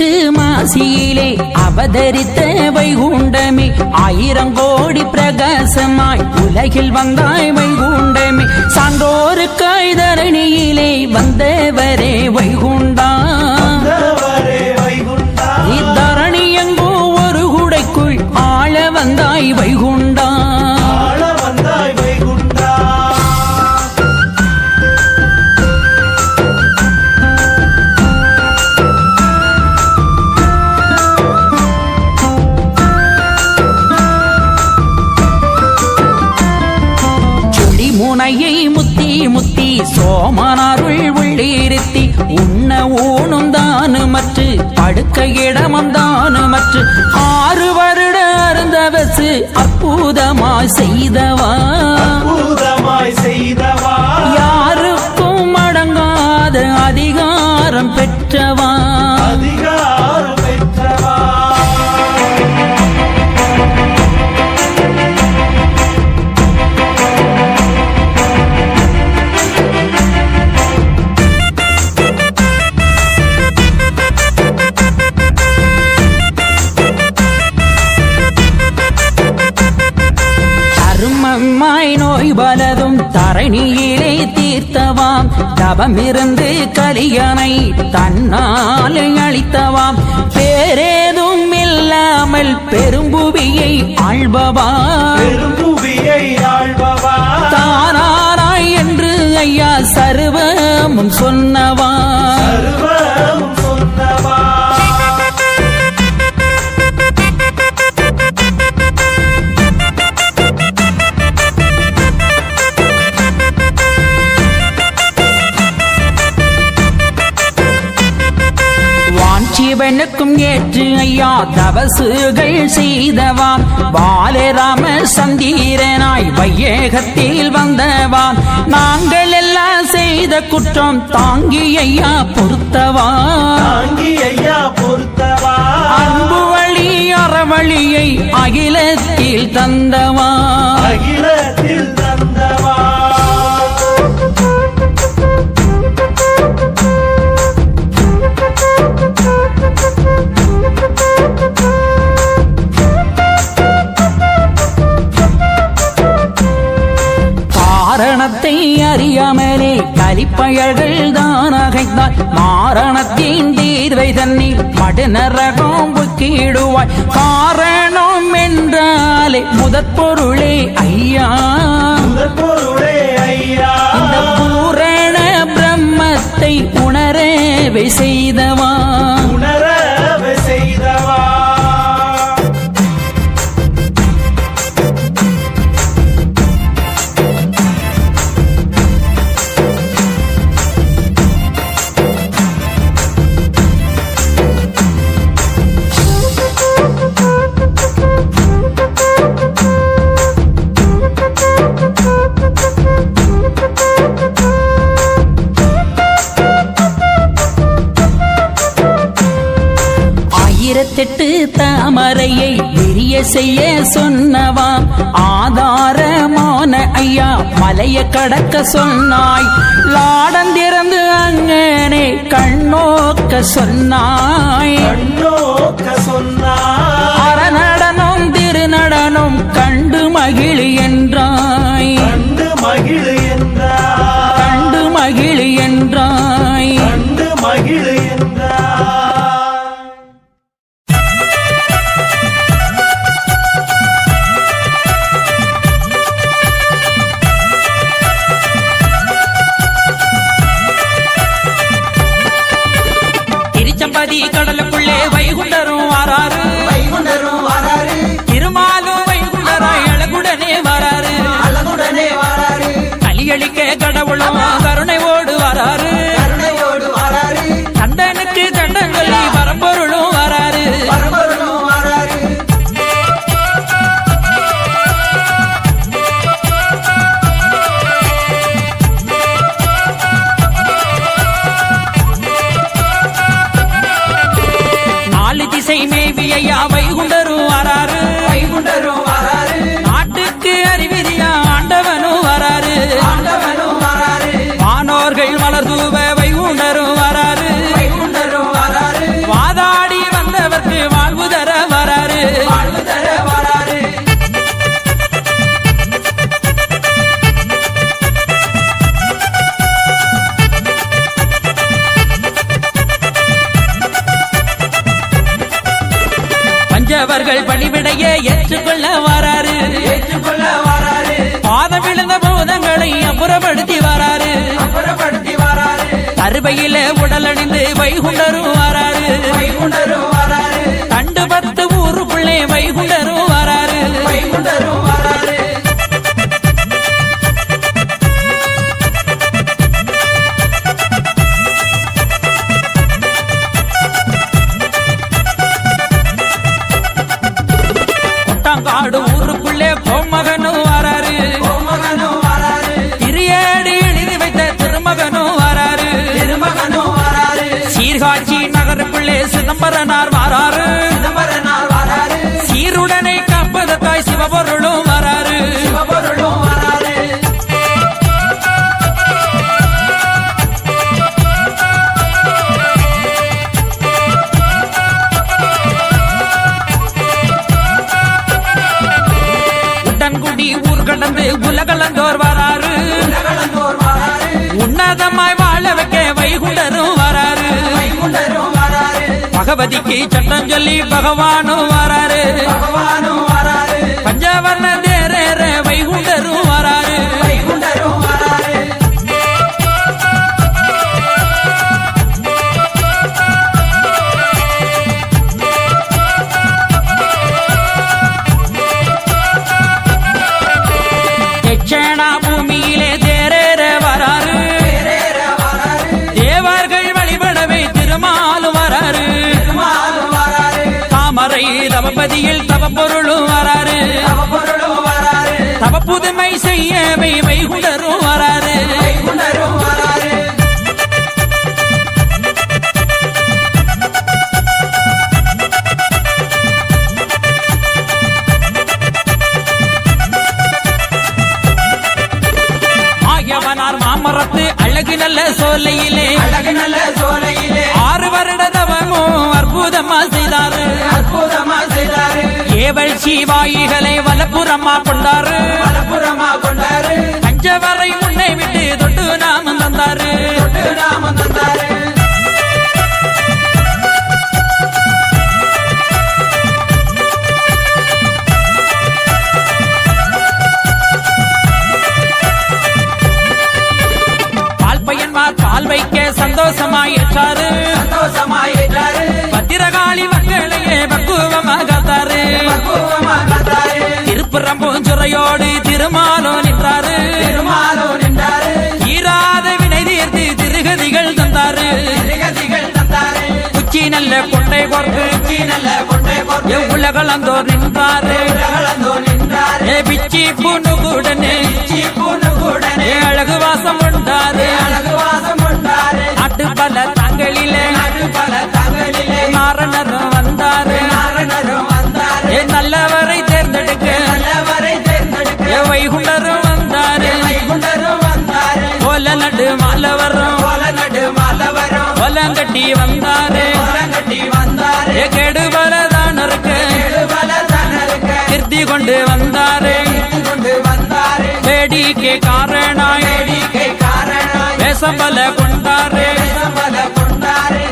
ஆயிரத்தெட்டு மாசியிலே அவதரித்த வைகுண்டமே. ஆயிரங்கோடி பிரகாசமாய் உலகில் வந்தாய் வைகுண்டமே. சான்றோருக்காய் தரணியிலே வந்தவரே வைகுண்ட முத்தி சோமனாருள் உள்ளிருத்தி உண்ண ஊனும் தானுமற்று படுக்க இடமும் தானுமற்று ஆறு வருட அருந்தவசு அற்புதமாய் செய்தவா? பூதமாய் செய்தவா? யாருக்கும் அடங்காத அதிகாரம் பெற்றவா? தரணியிலே தீர்த்தவாம். தவமிருந்து கலியனை தன்னால் அளித்தவாம். பேரேதும் இல்லாமல் பெரும்புவியை பெரும்புவியை ஆழ்பவா தானாராய் என்று ஐயா சர்வமும் சொன்னவா ஏற்று ஐயா தவசுகள் செய்தவாம். பாலராம சந்தீரனாய் வையகத்தில் வந்தவாம். நாங்கள் எல்லாம் செய்த குற்றம் தாங்கி ஐயா பொறுத்தவா தாங்கி ஐயா பொறுத்தவா அன்பு வழி அறவழியை அகிலத்தில் தந்தவா அகிலத்தில் அறியாமலே கலிப்பயல்கள் தான் அகைத்தால் மாரணத்தின் தீர்வை தண்ணீர் மடுநரகம் புக்கிடுவாய் காரணம் என்றாலே முதற் பொருளே ஐயா. முதற் பொருளே ஐயா. இந்த பூரண பிரம்மத்தை உணரவே செய்தவா. உணரவ ஆயிரத்தெட்டு தாமரையை விரிய செய்ய சொன்னவாம். ஆதாரமான ஐயா மலைய கடக்க சொன்னாய். லாடம் திறந்து அங்கனே கண்ணோக்க சொன்னாய். கண்ணோக்க சொன்னா திருச்சம்பதி கடலுக்குள்ளே வைகுண்டரும் வாராரு. வைகுண்டரும் வராரு. திருமாலும் வைகுண்டராய் அழகுடனே வராரு. அழகுடனே வராரு. கலியளிக்க கடவுளும் கருணை பஞ்சவர்கள் பணிவிடைய ஏற்றுக்கொள்ள வராரு. ஏற்றுக்கொள்ள வராரு பாதம் விழுந்த பூதங்களை அப்புறப்படுத்தி வராரு. அப்புறப்படுத்தி வராரு அறுவையில உடல் அணிந்து வைகுண்டரும் வராரு. வைகுண்டரும் வராரு தண்டு பத்து ஊருக்குள்ளே வைகுண்டரும் வராரு வைகுண்டரும் சீர்காழி நகருக்குள்ளே சிதம்பரனார் வராரு. சீருடனை காப்பதற்காய் சிவபொருளும் வராரு. உடன்குடி ஊர் கடந்து உலகளந்தோர் வராரு. உன்னதமாய் வாழ வைக்க வராரு பகவதிக்கு சட்டம் சொல்லி பகவானும் வராரு. பகவானும் வராரு. பஞ்சவர்ண தேரேற வைகுண்டரும் தவபதியில் தவப்பொருளும் வராரு. அவபொருளும் வராரு தவ புதுமை செய்யவே வைகுண்டரும் வராரு. மாமரத்து அழகு நல்ல சோலையிலே. அழகு நல்ல சோலையிலே. ஆறு வருட தவமும் அற்புதமா செய்தாரு. அற்புதமா ஏவல் சீவாயிகளை வலப்புறமா கொண்டாரு. மலப்புறமா கொண்டாரு. பஞ்சவரை முன்னை விட்டு தொட்டு நாமம் தந்தாரு. தொட்டு நாம தந்தாரு. கொண்டை கொண்டு உச்சி உலகளந்தோர் நின்றாரு ஏ பிச்சி பூண்டுகுடனே சீப்பூன்னு கூடனே ஏ அழகு வாசம் உண்டாரு அழகு வாசம் கொண்டாரு அட்டு பல கட்டி வந்தாரே. வந்தாரு கோலங்கட்டி வந்தாரு ஏ கெடுபலதானருக்கு கொண்டு வந்தாரே. கொண்டு வேடிக்கை காரணாய். வேடிக்கை காரணம் வேசம்பல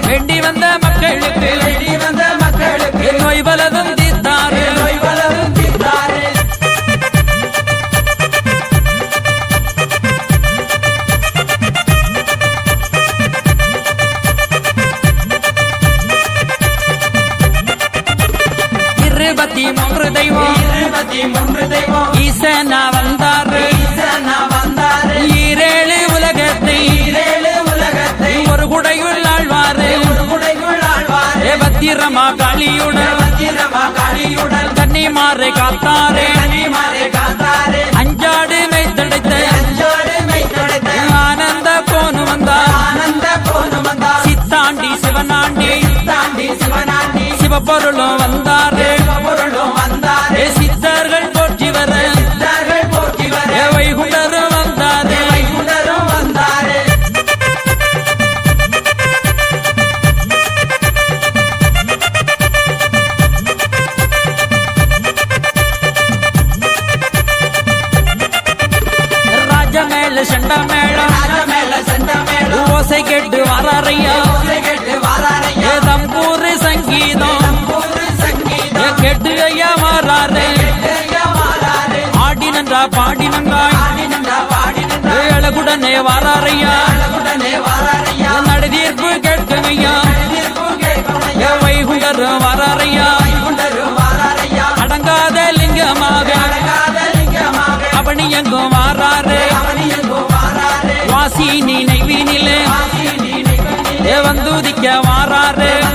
வேண்டி வந்த மக்களுக்கு வேண்டி வந்த மக்களுக்கு. കാളിയുടൻ കണ്ണിമാറെ കാത്താറേ. அழகுடனே வாராரையா. உடனே வாராரையா நடுதீர்ப்பு கேட்குங்கய்யா வைகுண்டர் வாராரையா. அடங்காத லிங்கமாக. அவனி எங்கும் வாராரே. வாசி நீ நெய்வீனிலே. வந்து உதிக்க வாராரே.